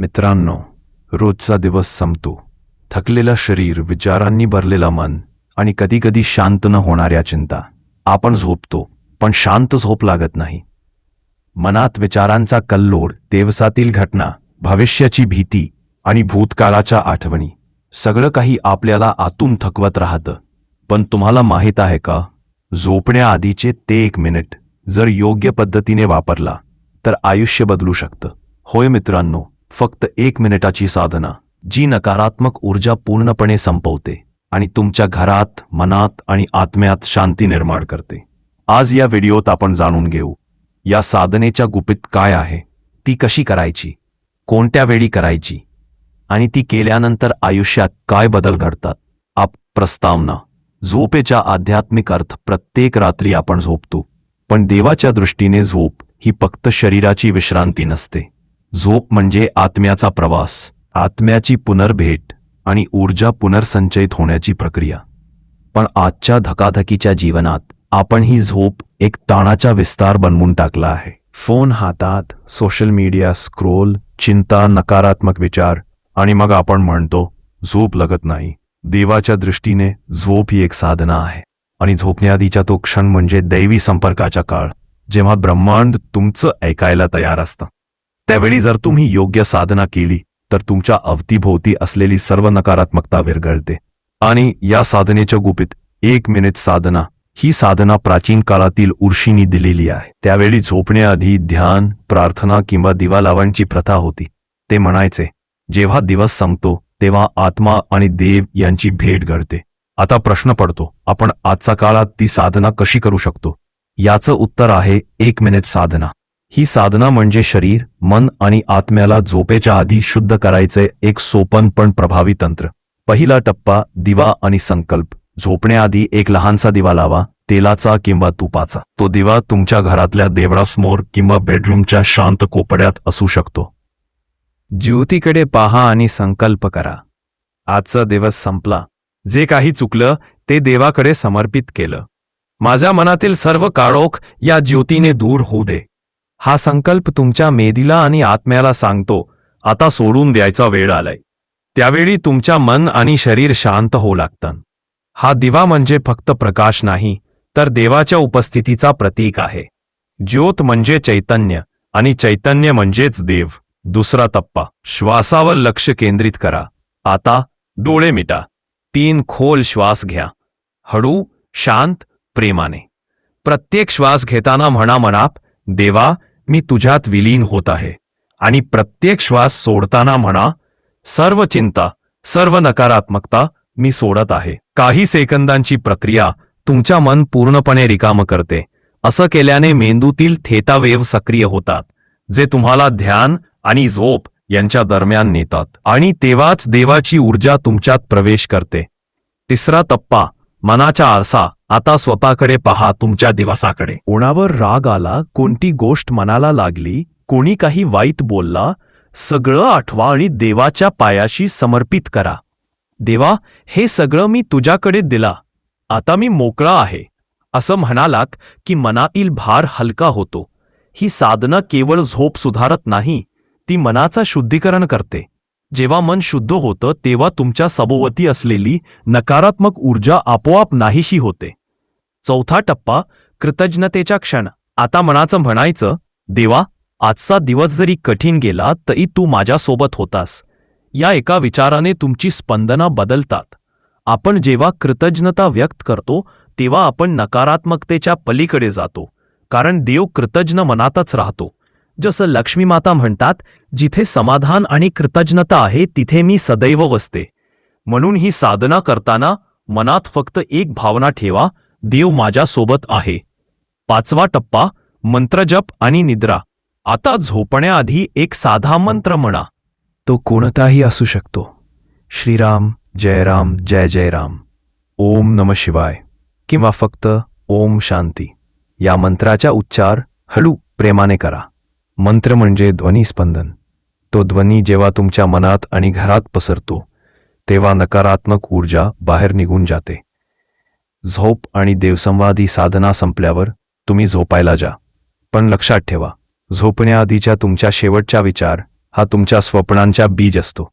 मित्रांनो रोजचा दिवस संपतो. थकलेलं शरीर विचारांनी भरलेलं मन आणि कधीकधी शांत न होणाऱ्या चिंता. आपण झोपतो पण शांत झोप लागत नाही. मनात विचारांचा कल्लोळ दिवसातील घटना भविष्याची भीती आणि भूतकाळाच्या आठवणी. सगळं काही आपल्याला आतून थकवत राहतं. पण तुम्हाला माहीत आहे का? झोपण्याआधीचे ते एक मिनिट जर योग्य पद्धतीने वापरला तर आयुष्य बदलू शकतं. होय मित्रांनो फक्त एक मिनिटाची साधना जी नकारात्मक ऊर्जा पूर्णपणे संपवते आणि तुमच्या घरात मनात आणि आत्म्यात शांती निर्माण करते. आज या व्हिडिओत आपण जाणून घेऊ या साधनेच्या गुपित काय आहे ती कशी करायची कोणत्या वेळी करायची आणि ती केल्यानंतर आयुष्यात काय बदल घडतात. आप प्रस्तावना झोपेच्या आध्यात्मिक अर्थ प्रत्येक रात्री आपण झोपतो पण देवाच्या दृष्टीने झोप ही फक्त शरीराची विश्रांती नसते. झोप म्हणजे आत्म्याचा प्रवास आत्म्याची पुनर्भेट आणि ऊर्जा पुनर्संचयित होण्याची प्रक्रिया. पण आजच्या धकाधकीच्या जीवनात आपण ही झोप एक ताणाचा विस्तार बनवून टाकला आहे. फोन हातात सोशल मीडिया स्क्रोल चिंता नकारात्मक विचार आणि मग आपण म्हणतो झोप लगत नाही. देवाच्या दृष्टीने झोप ही एक साधना आहे. आणि झोपण्याआधीचा तो क्षण म्हणजे दैवी संपर्काचा काळ जेव्हा ब्रह्मांड तुमचं ऐकायला तयार असतं. त्यावेळी जर तुम्ही योग्य साधना केली तर तुमच्या अवतीभोवती असलेली सर्व नकारात्मकता विरघळते. आणि या साधनेच्या गुपित एक मिनिट साधना ही साधना प्राचीन काळातील ऋषींनी दिलेली आहे. त्यावेळी झोपण्याआधी ध्यान प्रार्थना किंवा दिवा लावांची प्रथा होती. ते म्हणायचे जेव्हा दिवस संपतो तेव्हा आत्मा आणि देव यांची भेट घडते. आता प्रश्न पडतो आपण आजच्या काळात ती साधना कशी करू शकतो? याचं उत्तर आहे एक मिनिट साधना. ही साधना म्हणजे शरीर मन आणि आत्म्याला झोपेच्या आधी शुद्ध करायचे एक सोपन पण प्रभावी तंत्र. पहिला टप्पा दिवा आणि संकल्प. झोपण्याआधी एक लहानसा दिवा लावा तेलाचा किंवा तुपाचा. तो दिवा तुमच्या घरातल्या देवळासमोर किंवा बेडरूमच्या शांत कोपड्यात असू शकतो. ज्योतीकडे पहा आणि संकल्प करा. आजचा दिवस संपला. जे काही चुकलं ते देवाकडे समर्पित केलं. माझ्या मनातील सर्व काळोख या ज्योतीने दूर होऊ दे. हा संकल्प तुमच्या मेदीला आणि आत्म्याला सांगतो. आता सोडून द्यायचा वेळ आलाय. त्यावेळी तुमच्या मन आणि शरीर शांत होऊ लागतं. हा दिवा म्हणजे फक्त प्रकाश नाही तर देवाच्या उपस्थितीचा प्रतीक आहे. ज्योत म्हणजे चैतन्य आणि चैतन्य म्हणजेच देव. दुसरा टप्पा श्वासावर लक्ष केंद्रित करा. आता डोळे मिटा. तीन खोल श्वास घ्या. हळू शांत प्रेमाने. प्रत्येक श्वास घेताना म्हणा मनाप देवा मी तुझ्यात विलीन होत आहे. आणि प्रत्येक श्वास सोडताना म्हणा सर्व चिंता सर्व नकारात्मकता मी सोडत आहे. काही सेकंदांची प्रक्रिया तुमच्या मन पूर्णपणे रिकाम करते. असं केल्याने मेंदूतील थेतावेव सक्रिय होतात जे तुम्हाला ध्यान आणि झोप यांच्या दरम्यान नेतात. आणि तेव्हाच देवाची ऊर्जा तुमच्यात प्रवेश करते. तिसरा टप्पा मनाचा आरसा आता स्वतःकडे पहा तुमच्या दिवसाकडे. कोणावर राग आला कोणती गोष्ट मनाला लागली कोणी काही वाईट बोलला सगळं आठवा आणि देवाच्या पायाशी समर्पित करा. देवा हे सगळं मी तुझ्याकडे दिला. आता मी मोकळा आहे. असं म्हणालात की मनातील भार हलका होतो. ही साधना केवळ झोप सुधारत नाही ती मनाचा शुद्धीकरण करते. जेव्हा मन शुद्ध होतं तेव्हा तुमच्या सभोवती असलेली नकारात्मक ऊर्जा आपोआप नाहीशी होते. चौथा टप्पा कृतज्ञतेचा क्षण. आता मनाचं म्हणायचं देवा आजचा दिवस जरी कठीण गेला तरी तू माझ्यासोबत होतास. या एका विचाराने तुमची स्पंदना बदलतात. आपण जेव्हा कृतज्ञता व्यक्त करतो तेव्हा आपण नकारात्मकतेच्या पलीकडे जातो. कारण देव कृतज्ञ मनातच राहतो. जसं लक्ष्मीमाता म्हणतात जिथे समाधान आणि कृतज्ञता आहे तिथे मी सदैव वसते. म्हणून ही साधना करताना मनात फक्त एक भावना ठेवा देव माझ्यासोबत आहे. पाचवा टप्पा मंत्रजप आणि निद्रा. आता झोपण्याआधी एक साधा मंत्र म्हणा. तो कोणताही असू शकतो. श्रीराम जयराम जय जय राम ओम नम शिवाय. किंवा फक्त ओम शांती. या मंत्राचा उच्चार हळू प्रेमाने करा. मंत्र म्हणजे ध्वनिस्पंदन. तो ध्वनी जेव्हा तुमच्या मनात आणि घरात पसरतो तेव्हा नकारात्मक ऊर्जा बाहेर निघून जाते. झोप आणि देवसंवादी साधना संपल्यावर तुम्ही झोपायला जा. पण लक्षात ठेवा झोपण्याआधीच्या तुमच्या शेवटचा विचार हा तुमच्या स्वप्नांच्या बीज असतो.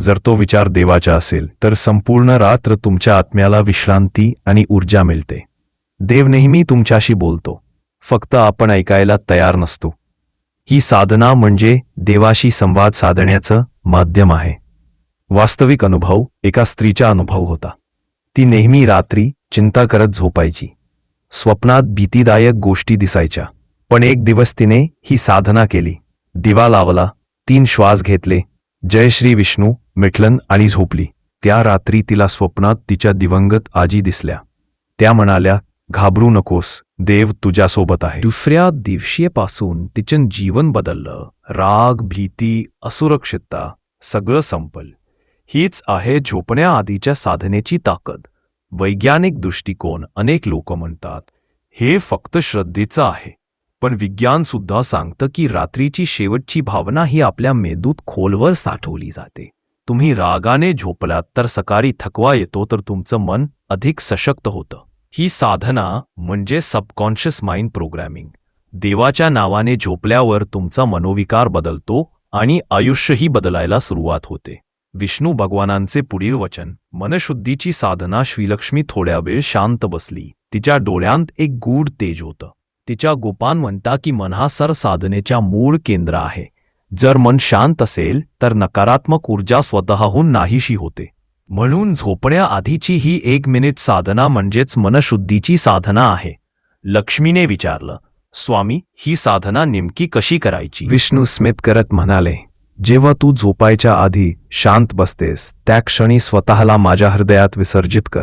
जर तो विचार देवाचा असेल तर संपूर्ण रात्र तुमच्या आत्म्याला विश्रांती आणि ऊर्जा मिळते. देव नेहमी तुमच्याशी बोलतो. फक्त आपण ऐकायला तयार नसतो. ही साधना म्हणजे देवाशी संवाद साधण्याचं माध्यम आहे. वास्तविक अनुभव एका स्त्रीचा अनुभव होता. ती नेहमी रात्री चिंता करत झोपायची. स्वप्नात भीतीदायक गोष्टी दिसायच्या. पण एक दिवस तिने ही साधना केली. दिवा लावला तीन श्वास घेतले जय श्री विष्णू मिठलन आणि झोपली. त्या रात्री तिला स्वप्नात तिच्या दिवंगत आजी दिसल्या. त्या म्हणाल्या घाबरू नकोस. देव तुझ्यासोबत आहे. दुसऱ्या दिवशीपासून तिचं जीवन बदललं. राग भीती असुरक्षितता सगळं संपल. हीच आहे झोपण्याआधीच्या साधनेची ताकद. वैज्ञानिक दृष्टिकोन अनेक लोक म्हणतात हे फक्त श्रद्धेचं आहे. पण विज्ञान सुद्धा सांगतं की रात्रीची शेवटची भावना ही आपल्या मेंदूत खोलवर साठवली जाते. तुम्ही रागाने झोपलात तर सकाळी थकवा येतो तर तुमचं मन अधिक सशक्त होतं. ही साधना म्हणजे सबकॉन्शियस माइंड प्रोग्रॅमिंग. देवाच्या नावाने झोपल्यावर तुमचा मनोविकार बदलतो आणि आयुष्यही बदलायला सुरुवात होते. विष्णू भगवानांचे पुढील वचन. मनशुद्धीची साधना श्रीलक्ष्मी थोड्या वेळ शांत बसली. तिच्या डोळ्यांत एक गूढ तेज होतं. तिच्या गोपान म्हणता की मन हा सर साधनेच्या मूळ केंद्र आहे. जर मन शांत असेल तर नकारात्मक ऊर्जा स्वतःहून नाहीशी होते. म्हणून झोपण्याआधीची ही एक मिनिट साधना म्हणजेच मनशुद्धीची साधना आहे. लक्ष्मीने विचारलं स्वामी ही साधना नेमकी कशी करायची? विष्णू स्मित करत म्हणाले जेव्हा तू झोपायच्या आधी शांत बसतेस त्या क्षणी स्वतःला माझ्या हृदयात विसर्जित कर.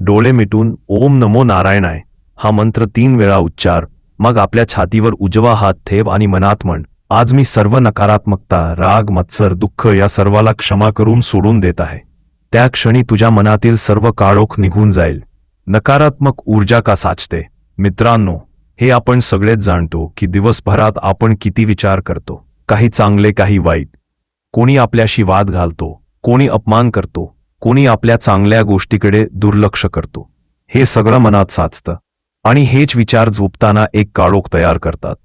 डोळे मिटून ओम नमो नारायणाय हा मंत्र तीन वेळा उच्चार मग आपल्या छातीवर उजवा हात ठेव आणि मनात म्हण आज मी सर्व नकारात्मकता राग मत्सर दुःख या सर्वाला क्षमा करून सोडून देत आहे. त्या क्षणी तुझ्या मनातील सर्व काळोख निघून जाईल. नकारात्मक ऊर्जा का साचते? मित्रांनो हे आपण सगळेच जाणतो की दिवसभरात आपण किती विचार करतो. काही चांगले काही वाईट. कोणी आपल्याशी वाद घालतो कोणी अपमान करतो कोणी आपल्या चांगल्या गोष्टीकडे दुर्लक्ष करतो. हे सगळं मनात साचतं. आणि हेच विचार झोपताना एक काळोख तयार करतात.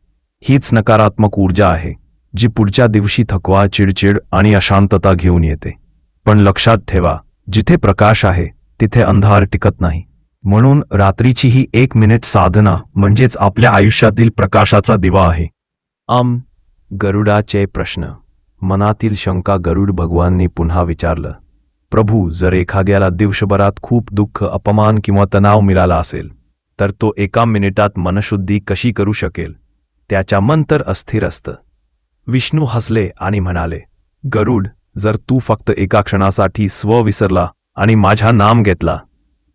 हीच नकारात्मक ऊर्जा आहे जी पुढच्या दिवशी थकवा चिडचिड आणि अशांतता घेऊन येते. पण लक्षात ठेवा जिथे प्रकाश आहे तिथे अंधार टिकत नाही. म्हणून रात्रीची ही एक मिनिट साधना म्हणजेच आपल्या आयुष्यातील प्रकाशाचा दिवा आहे. आम गरुडाचे प्रश्न. मनातील शंका गरुड भगवानने पुन्हा विचारलं. प्रभू जर एखाद्याला दिवसभरात खूप दुःख अपमान किंवा तणाव मिळाला असेल तर तो एका मिनिटात मनशुद्धी कशी करू शकेल? त्याच्या मन तर अस्थिर असतं. विष्णू हसले आणि म्हणाले गरुड जर तू फक्त एका क्षणासाठी स्व विसरला आणि माझा नाम घेतला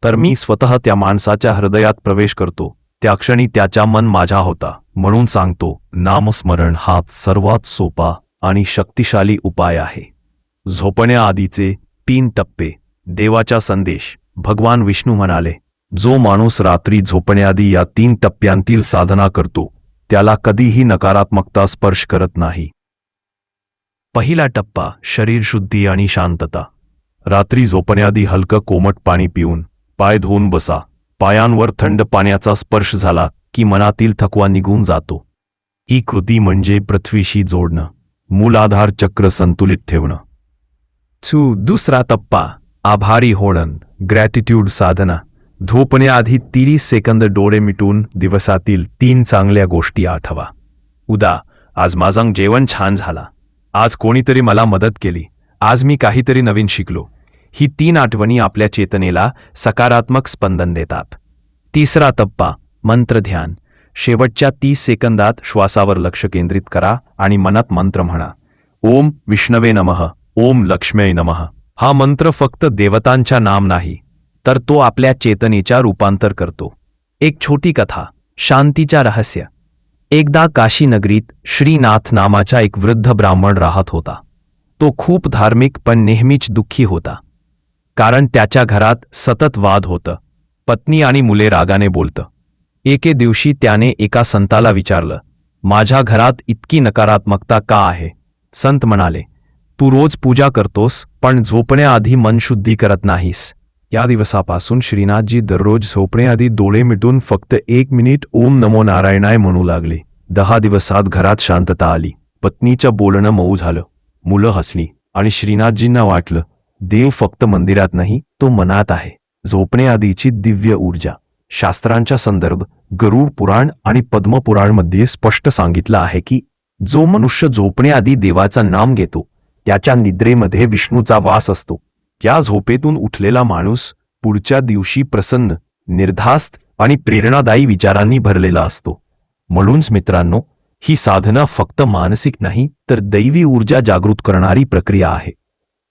तर मी स्वतः त्या माणसाच्या हृदयात प्रवेश करतो. त्या क्षणी त्याचा मन माझा होता. म्हणून सांगतो नामस्मरण हा सर्वात सोपा आणि शक्तिशाली उपाय आहे. झोपण्याआधीचे तीन टप्पे. देवाचा संदेश. भगवान विष्णू म्हणाले जो माणूस रात्री झोपण्याआधी या तीन टप्प्यांतील साधना करतो त्याला कधीही नकारात्मकता स्पर्श करत नाही. पहिला टप्पा शरीर शुद्धी आणि शांतता. रात्री झोपण्याआधी हलकं कोमट पाणी पिऊन पाय धुवून बसा. पायांवर थंड पाण्याचा स्पर्श झाला की मनातील थकवा निघून जातो. ही कृती म्हणजे पृथ्वीशी जोडणं मूलाधार चक्र संतुलित ठेवणं. थू दुसरा टप्पा आभारी होणं ग्रॅटिट्यूड साधना. झोपण्याआधी तीस सेकंद डोळे मिटून दिवसातील तीन चांगल्या गोष्टी आठवा. उदा आज माझं जेवण छान झाला. आज कोणीतरी मला मदत केली. आज मी काहीतरी नवीन शिकलो. ही तीन आठवणी आपल्या चेतनेला सकारात्मक स्पंदन देतात. तिसरा टप्पा मंत्र ध्यान. शेवटच्या तीस सेकंदात श्वासावर लक्ष केंद्रित करा आणि मनात मंत्र म्हणा. ओम विष्णवे नमः ओम लक्ष्म्यै नमः. हा मंत्र फक्त देवतांच्या नाम नाही तर तो आपल्या चेतनेच्या रूपांतर करतो. एक छोटी कथा शांतीच्या रहस्य. एकदा काशीनगरीत श्रीनाथ नामाचा एक वृद्ध ब्राह्मण राहत होता. तो खूप धार्मिक पण नेहमीच दुःखी होता. कारण त्याच्या घरात सतत वाद होतं. पत्नी आणि मुले रागाने बोलतं. एके दिवशी त्याने एका संताला विचारलं माझ्या घरात इतकी नकारात्मकता का आहे? संत म्हणाले तू रोज पूजा करतोस पण झोपण्याआधी मनशुद्धी करत नाहीस. या दिवसापासून श्रीनाथजी दररोज झोपण्याआधी डोळे मिटून फक्त एक मिनिट ओम नमो नारायणाय म्हणू लागले. दहा दिवसात घरात शांतता आली. पत्नीच्या बोलणं मऊ झालं. मुलं हसली. आणि श्रीनाथजींना वाटलं देव फक्त मंदिरात नाही तो मनात आहे. झोपण्याआधीची दिव्य ऊर्जा. शास्त्रांचा संदर्भ गरुड पुराण आणि पद्मपुराणमध्ये स्पष्ट सांगितलं आहे की जो मनुष्य झोपण्याआधी देवाचा नाम घेतो त्याच्या निद्रेमध्ये विष्णूचा वास असतो. त्या झोपेतून उठलेला माणूस पुढच्या दिवशी प्रसन्न निर्धास्त आणि प्रेरणादायी विचारांनी भरलेला असतो. म्हणूनच मित्रांनो ही साधना फक्त मानसिक नाही तर दैवी ऊर्जा जागृत करणारी प्रक्रिया आहे.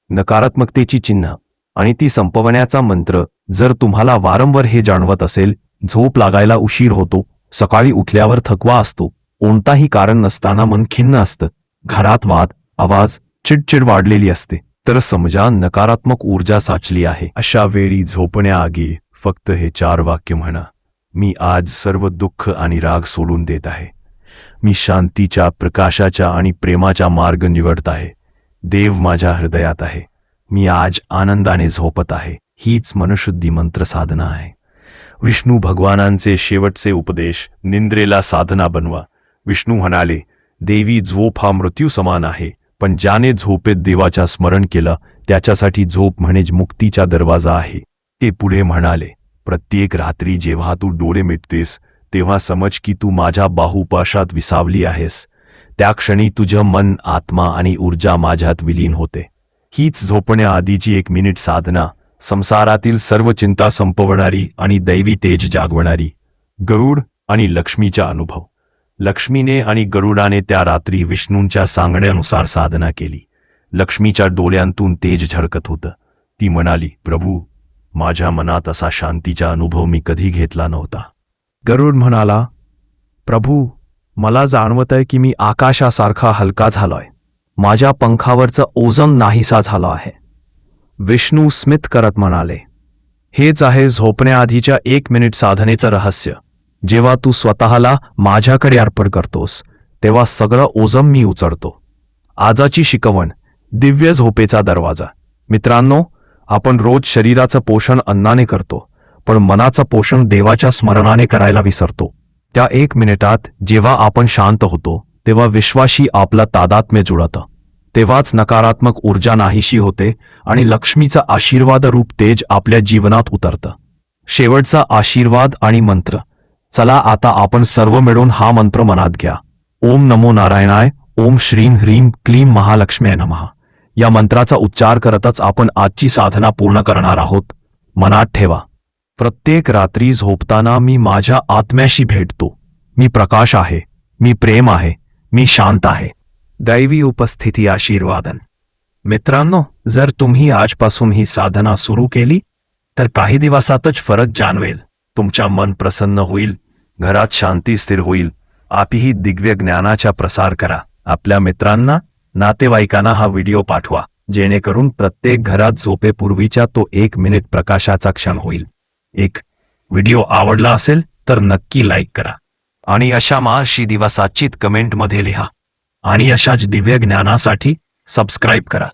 नकारात्मकतेची चिन्ह आणि ती संपवण्याचा मंत्र जर तुम्हाला वारंवार हे जाणवत असेल झोप लागायला उशीर होतो सकाळी उठल्यावर थकवा असतो कोणताही कारण नसताना मन खिन्न असतं घरात वाद आवाज चिडचिड वाढलेली असते. तर समजा नकारात्मक ऊर्जा साचली आहे. अशा वेळी झोपण्याआगी फक्त हे चार वाक्य म्हणा. मी आज सर्व दुःख आणि राग सोडून देत आहे. मी शांतीच्या प्रकाशाच्या आणि प्रेमाचा मार्ग निवडत आहे. देव माझ्या हृदयात आहे. मी आज आनंदाने झोपत आहे. हीच मनशुद्धी मंत्र साधना आहे. विष्णू भगवानांचे शेवटचे उपदेश निंद्रेला साधना बनवा. विष्णू म्हणाले देवी झोप हा मृत्यू समान आहे पण ज्याने झोपेत देवाच्या स्मरण केलं त्याच्यासाठी झोप म्हणजेच मुक्तीचा दरवाजा आहे. ते पुढे म्हणाले प्रत्येक रात्री जेव्हा तू डोळे मिटतेस तेव्हा समज की तू माझ्या बाहुपाशात विसावली आहेस. त्या क्षणी तुझं मन आत्मा आणि ऊर्जा माझ्यात विलीन होते. हीच झोपण्याआधीची एक मिनिट साधना. संसारातील सर्व चिंता संपवणारी आणि दैवी तेज जागवणारी. गरुड आणि लक्ष्मीचा अनुभव. लक्ष्मीने आणि गरुडाने त्या रात्री विष्णूंच्या सांगण्यानुसार साधना केली. लक्ष्मीच्या डोळ्यांतून तेज झळकत होतं. ती म्हणाली प्रभू माझ्या मनात असा शांतीचा अनुभव मी कधी घेतला नव्हता. गरुड म्हणाला प्रभू मला जाणवतंय की मी आकाशासारखा हलका झालोय. माझ्या पंखावरचं ओझन नाहीसा झालं आहे. विष्णू स्मित करत म्हणाले हेच आहे झोपण्याआधीच्या एक मिनिट साधनेचं रहस्य. जेव्हा तू स्वतःला माझ्याकडे अर्पण करतोस तेव्हा सगळं ओझम मी उचलतो. आजाची शिकवण दिव्य झोपेचा दरवाजा. मित्रांनो आपण रोज शरीराचं पोषण अन्नाने करतो पण मनाचं पोषण देवाच्या स्मरणाने करायला विसरतो. त्या एक मिनिटात जेव्हा आपण शांत होतो तेव्हा विश्वाशी आपला तादात्म्य जुळतं. तेव्हाच नकारात्मक ऊर्जा नाहीशी होते आणि लक्ष्मीचं आशीर्वाद रूप तेज आपल्या जीवनात उतरतं. शेवटचा आशीर्वाद आणि मंत्र. चला आता आपण सर्व मिळून हा मंत्र मनात घ्या. ओम नमो नारायणाय ओम श्रीं ह्रीं क्लीं महालक्ष्म्या नमः. या मंत्राचा उच्चार करतच आपण आजची साधना पूर्ण करणार आहोत. मनात ठेवा. प्रत्येक रात्री झोपताना मी माझ्या आत्म्याशी भेटतो. मी प्रकाश आहे मी प्रेम आहे मी शांत आहे. दैवी उपस्थिती आशीर्वादन. मित्रांनो जर तुम्ही आजपासून ही साधना सुरू केली तर काही दिवसातच फरक जाणवेल. तुमच्या मन प्रसन्न होईल. घरात शांती स्थिर होईल. आपही दिव्य ज्ञानाचा प्रसार करा. आपल्या मित्रांना नातेवाईकांना हा व्हिडिओ पाठवा जेणेकरून प्रत्येक घरात झोपेपूर्वीचा तो एक मिनिट प्रकाशाचा क्षण होईल. एक व्हिडिओ आवडला असेल तर नक्की लाईक करा. आणि अशा महाशी दिवसाचीत कमेंटमध्ये लिहा. आणि अशाच दिव्य ज्ञानासाठी सबस्क्राईब करा.